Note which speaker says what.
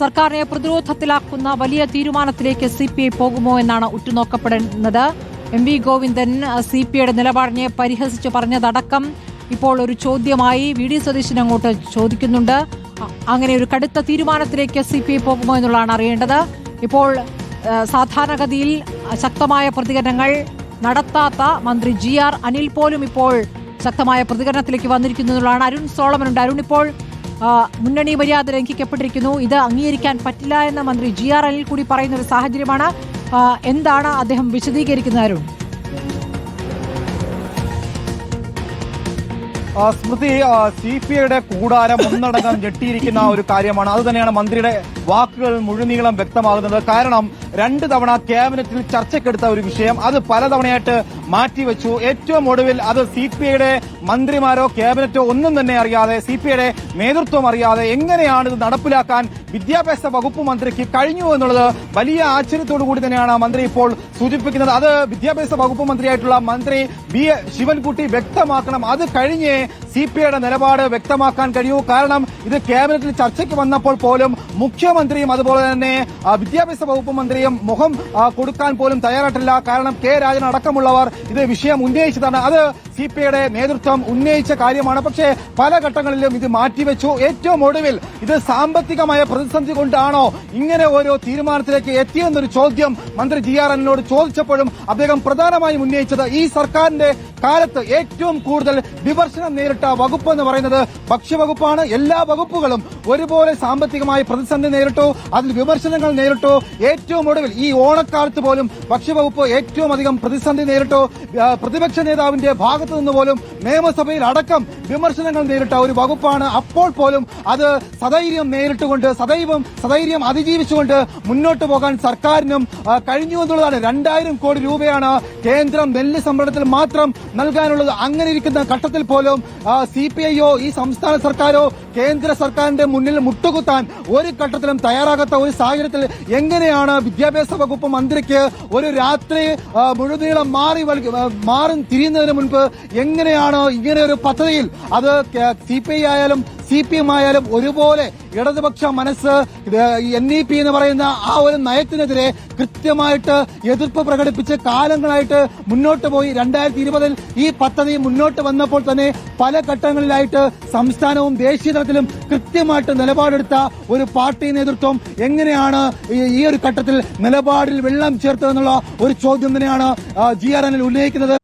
Speaker 1: സർക്കാരിനെ പ്രതിരോധത്തിലാക്കുന്ന വലിയ തീരുമാനത്തിലേക്ക് സി പി ഐ പോകുമോ എന്നാണ് ഉറ്റുനോക്കപ്പെടുന്നത്. M V Govindan C P ഐയുടെ നിലപാടിനെ പരിഹസിച്ച് പറഞ്ഞതടക്കം ഇപ്പോൾ ഒരു ചോദ്യമായി വി ഡി സതീശൻ അങ്ങോട്ട് ചോദിക്കുന്നുണ്ട്. അങ്ങനെ ഒരു കടുത്ത തീരുമാനത്തിലേക്ക് സി പി ഐ പോകുമോ എന്നുള്ളതാണ് അറിയേണ്ടത്. ഇപ്പോൾ സാധാരണഗതിയിൽ ശക്തമായ പ്രതികരണങ്ങൾ നടത്താത്ത മന്ത്രി ജി ആർ അനിൽ പോലും ഇപ്പോൾ ശക്തമായ പ്രതികരണത്തിലേക്ക് വന്നിരിക്കുന്നു എന്നുള്ളതാണ്. അരുൺ സോളമനുണ്ട്. അരുൺ ഇപ്പോൾ മുന്നണി മര്യാദ ലംഘിക്കപ്പെട്ടിരിക്കുന്നു. ഇത് അംഗീകരിക്കാൻ പറ്റില്ല എന്ന് മന്ത്രി ജി ആർ അനിൽ കൂടി പറയുന്ന ഒരു സാഹചര്യമാണ്. എന്താണ് അദ്ദേഹം വിശദീകരിക്കുന്നത്
Speaker 2: സ്മൃതി സി പി ഐയുടെ കൂടാരം ഒന്നടങ്കം ഞെട്ടിയിരിക്കുന്ന ഒരു കാര്യമാണ്. അത് തന്നെയാണ് മന്ത്രിയുടെ വാക്കുകൾ മുഴുനീളം വ്യക്തമാകുന്നത്. കാരണം രണ്ട് തവണ ക്യാബിനറ്റിൽ ചർച്ചയ്ക്കെടുത്ത ഒരു വിഷയം അത് പലതവണയായിട്ട് മാറ്റിവെച്ചു. ഏറ്റവും ഒടുവിൽ അത് സി പി ഐയുടെ മന്ത്രിമാരോ ക്യാബിനറ്റോ ഒന്നും തന്നെ അറിയാതെ സി പി ഐയുടെ നേതൃത്വം അറിയാതെ എങ്ങനെയാണ് ഇത് നടപ്പിലാക്കാൻ വിദ്യാഭ്യാസ വകുപ്പ് മന്ത്രിക്ക് കഴിഞ്ഞു എന്നുള്ളത് വലിയ ആശ്ചര്യത്തോടു കൂടി തന്നെയാണ് മന്ത്രി ഇപ്പോൾ സൂചിപ്പിക്കുന്നത്. അത് വിദ്യാഭ്യാസ വകുപ്പ് മന്ത്രിയായിട്ടുള്ള മന്ത്രി ബി ശിവൻകുട്ടി വ്യക്തമാക്കണം. അത് കഴിഞ്ഞ് സി പി ഐയുടെ നിലപാട് വ്യക്തമാക്കാൻ കഴിയൂ. കാരണം ഇത് ക്യാബിനറ്റിൽ ചർച്ചയ്ക്ക് വന്നപ്പോൾ പോലും മുഖ്യമന്ത്രിയും അതുപോലെ തന്നെ വിദ്യാഭ്യാസ വകുപ്പ് മന്ത്രിയും മുഖം കൊടുക്കാൻ പോലും തയ്യാറായിട്ടില്ല. കാരണം കെ രാജൻ അടക്കമുള്ളവർ ഇത് വിഷയം ഉന്നയിച്ചതാണ്. അത് സി പി ഐയുടെ നേതൃത്വം ഉന്നയിച്ച കാര്യമാണ്. പക്ഷേ പല ഘട്ടങ്ങളിലും ഇത് മാറ്റിവെച്ചു. ഏറ്റവും ഒടുവിൽ ഇത് സാമ്പത്തികമായ പ്രതിസന്ധി കൊണ്ടാണോ ഇങ്ങനെ ഓരോ തീരുമാനത്തിലേക്ക് എത്തിയെന്നൊരു ചോദ്യം മന്ത്രി ജി ആർ ചോദിച്ചപ്പോഴും അദ്ദേഹം പ്രധാനമായും ഉന്നയിച്ചത് ഈ സർക്കാരിന്റെ കാലത്ത് ഏറ്റവും കൂടുതൽ വിമർശനം നേരിട്ട വകുപ്പ് എന്ന് പറയുന്നത് ഭക്ഷ്യവകുപ്പാണ്. എല്ലാ വകുപ്പുകളും ഒരുപോലെ സാമ്പത്തികമായി പ്രതിസന്ധി നേരിട്ടു. അതിൽ വിമർശനങ്ങൾ നേരിട്ടു. ഏറ്റവും ഒടുവിൽ ഈ ഓണക്കാലത്ത് പോലും ഭക്ഷ്യവകുപ്പ് ഏറ്റവും അധികം പ്രതിസന്ധി നേരിട്ടു. പ്രതിപക്ഷ നേതാവിന്റെ ഭാഗത്തു നിന്ന് പോലും നിയമസഭയിൽ അടക്കം വിമർശനങ്ങൾ നേരിട്ട ഒരു വകുപ്പാണ്. അപ്പോൾ പോലും അത് സധൈര്യം നേരിട്ടുകൊണ്ട് സദൈവം സധൈര്യം അതിജീവിച്ചുകൊണ്ട് മുന്നോട്ട് പോകാൻ സർക്കാരിനും കഴിഞ്ഞു എന്നുള്ളതാണ്. രണ്ടായിരം കോടി രൂപയാണ് കേന്ദ്രം നെല്ല് സംഭരണത്തിൽ മാത്രം നൽകാനുള്ളത്. അങ്ങനെ ഇരിക്കുന്ന ഘട്ടത്തിൽ പോലും സി പി ഐയോ ഈ സംസ്ഥാന സർക്കാരോ കേന്ദ്ര സർക്കാരിന്റെ മുന്നിൽ മുട്ടുകുത്താൻ ഒരു ഘട്ടത്തിലും തയ്യാറാകാത്ത ഒരു സാഹചര്യത്തിൽ എങ്ങനെയാണ് വിദ്യാഭ്യാസ വകുപ്പ് മന്ത്രിക്ക് ഒരു രാത്രി മുഴുനീളം മാറി മാറി തിരിയുന്നതിന് മുൻപ് എങ്ങനെയാണ് ഇങ്ങനെ ഒരു പദ്ധതിയിൽ അത് സി പി ഐ ആയാലും സി പി എം ആയാലും ഒരുപോലെ ഇടതുപക്ഷ മനസ്സ് എൻ ഇ പി എന്ന് പറയുന്ന ആ ഒരു നയത്തിനെതിരെ കൃത്യമായിട്ട് എതിർപ്പ് പ്രകടിപ്പിച്ച് കാലങ്ങളായിട്ട് മുന്നോട്ട് പോയി. രണ്ടായിരത്തി ഇരുപതിൽ ഈ പദ്ധതി മുന്നോട്ട് വന്നപ്പോൾ തന്നെ പല ഘട്ടങ്ങളിലായിട്ട് സംസ്ഥാനവും ദേശീയ തലത്തിലും കൃത്യമായിട്ട് നിലപാടെടുത്ത ഒരു പാർട്ടി നേതൃത്വം എങ്ങനെയാണ് ഈ- ഒരു ഘട്ടത്തിൽ നിലപാടിൽ വെള്ളം ചേർത്തതെന്നുള്ള ഒരു ചോദ്യം തന്നെയാണ് ജി ആർ ഉന്നയിക്കുന്നത്.